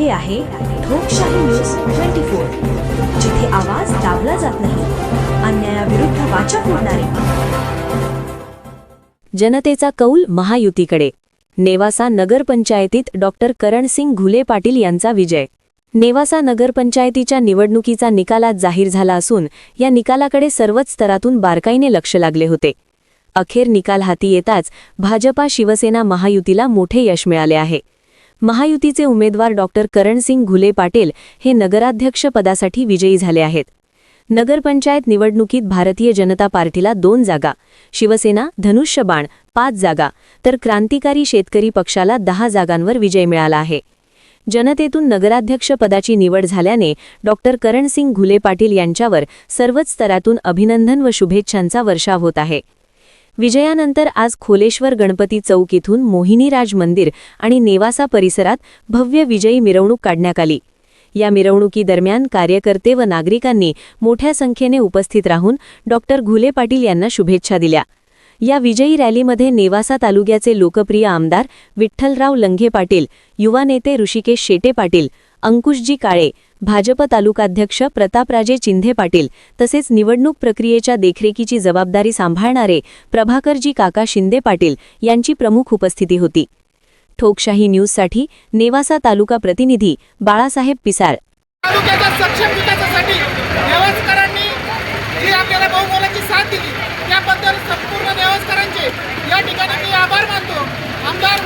हे आहे लोकशाही न्यूज ट्वेंटी फोर जिथे आवाज दाबला जात नाही अन्यायाविरुद्ध वाचा फोडणारे. जनतेचा कौल महायुतीकडे. नेवासा नगरपंचायतीत डॉक्टर करणसिंग घुले पाटील यांचा विजय. नेवासा नगरपंचायतीच्या निवडणुकीचा निकालात जाहीर झाला असून या निकालाकडे सर्वच स्तरातून बारकाईने लक्ष लागले होते. अखेर निकाल हाती येताच भाजपा शिवसेना महायुतीला मोठे यश मिळाले आहे. महायुतीचे उमेदवार डॉक्टर करणसिंग घुले पाटील हे नगराध्यक्ष पदासाठी विजयी झाले आहेत. नगरपंचायत निवडणुकीत भारतीय जनता पार्टीला दोन जागा शिवसेना धनुष्यबाण पाच जागा तर क्रांतिकारी शेतकरी पक्षाला दहा जागांवर विजय मिळाला आहे. जनतेतून नगराध्यक्ष पदाची निवड झाल्याने डॉक्टर करणसिंग घुले पाटील यांच्यावर सर्वच स्तरातून अभिनंदन व शुभेच्छांचा वर्षाव होत आहे. विजयानंतर आज खोलेश्वर गणपती चौक इथून मोहिनीराज मंदिर आणि नेवासा परिसरात भव्य विजयी मिरवणूक काढण्यात आली. या मिरवणुकीदरम्यान कार्यकर्ते व नागरिकांनी मोठ्या संख्येने उपस्थित राहून डॉक्टर घुले पाटील यांना शुभेच्छा दिल्या. या विजयी रॅलीमध्ये नेवासा तालुक्याचे लोकप्रिय आमदार विठ्ठलराव लंघे पाटील युवा नेते ऋषिकेश शेटे पाटील अंकुशजी काळे भाजप तालुकाध्यक्ष प्रतापराजे चिंधे पाटील तसेच निवडणूक प्रक्रियेच्या देखरेखीची जबाबदारी सांभाळणारे प्रभाकरजी काका शिंदे पाटील यांची प्रमुख उपस्थिती होती. ठोकशाही न्यूजसाठी नेवासा तालुका प्रतिनिधी बाळासाहेब पिसाळ. त्याबद्दल संपूर्ण नेवासकरांचे या ठिकाणी मी आभार मानतो. आमदार